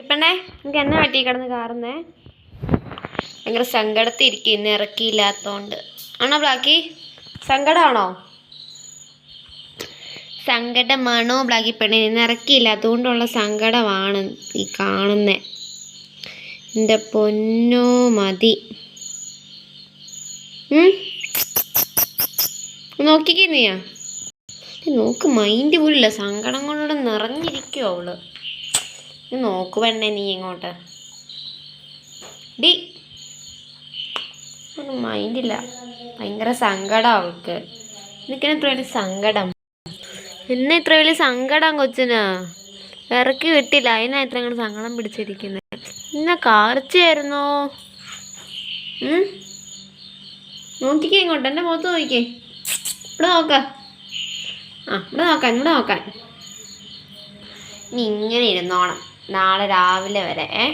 ഇപ്പണ്ണേ എനിക്ക് എന്നെ പറ്റി കിടന്ന് കാറുന്നേ? ഭയങ്കര സങ്കടത്തിൽ ഇരിക്കും ഇന്ന് ഇറക്കിയില്ലാത്തോണ്ട്. ആണോ ബ്ലാക്കി? സങ്കടമാണോ സങ്കടമാണോ ബ്ലാക്കി പെണ്ണെ? ഇന്ന് ഇറക്കിയില്ലാത്തതുകൊണ്ടുള്ള സങ്കടമാണ് ഈ കാണുന്നേ. എന്റെ പൊന്നോ മതി. നോക്കിക്കുന്നെയാ നോക്കിക്കേ നീയാ. നോക്ക് മൈൻഡ് പോലില്ല സങ്കടം കൊണ്ട് നിറഞ്ഞിരിക്കുമോ അവൾ. നോക്ക് പെണ്ണെ നീ ഇങ്ങോട്ട്. ഡി. മൈൻഡില്ല ഭയങ്കര സങ്കടം അവൾക്ക്. എനിക്കിന് ഇത്ര വലിയ സങ്കടം. എന്നെ ഇത്ര വലിയ സങ്കടം കൊച്ചിന്. ഇറക്കി വിട്ടില്ല അതിനാ ഇത്ര അങ്ങോട്ട് സങ്കടം പിടിച്ചിരിക്കുന്നത് ഇന്ന കാർച്ചയായിരുന്നോ? നോക്കിക്കേ ഇങ്ങോട്ട്. എന്റെ മുഖത്ത് നോക്കിക്കേ. ഇവിടെ നോക്ക. ആ ഇവിടെ നോക്കാൻ ഇവിടെ നോക്കാൻ ഇനി ഇങ്ങനെ ഇരുന്നോണം. നാളെ രാവിലെ വരെ ഏ?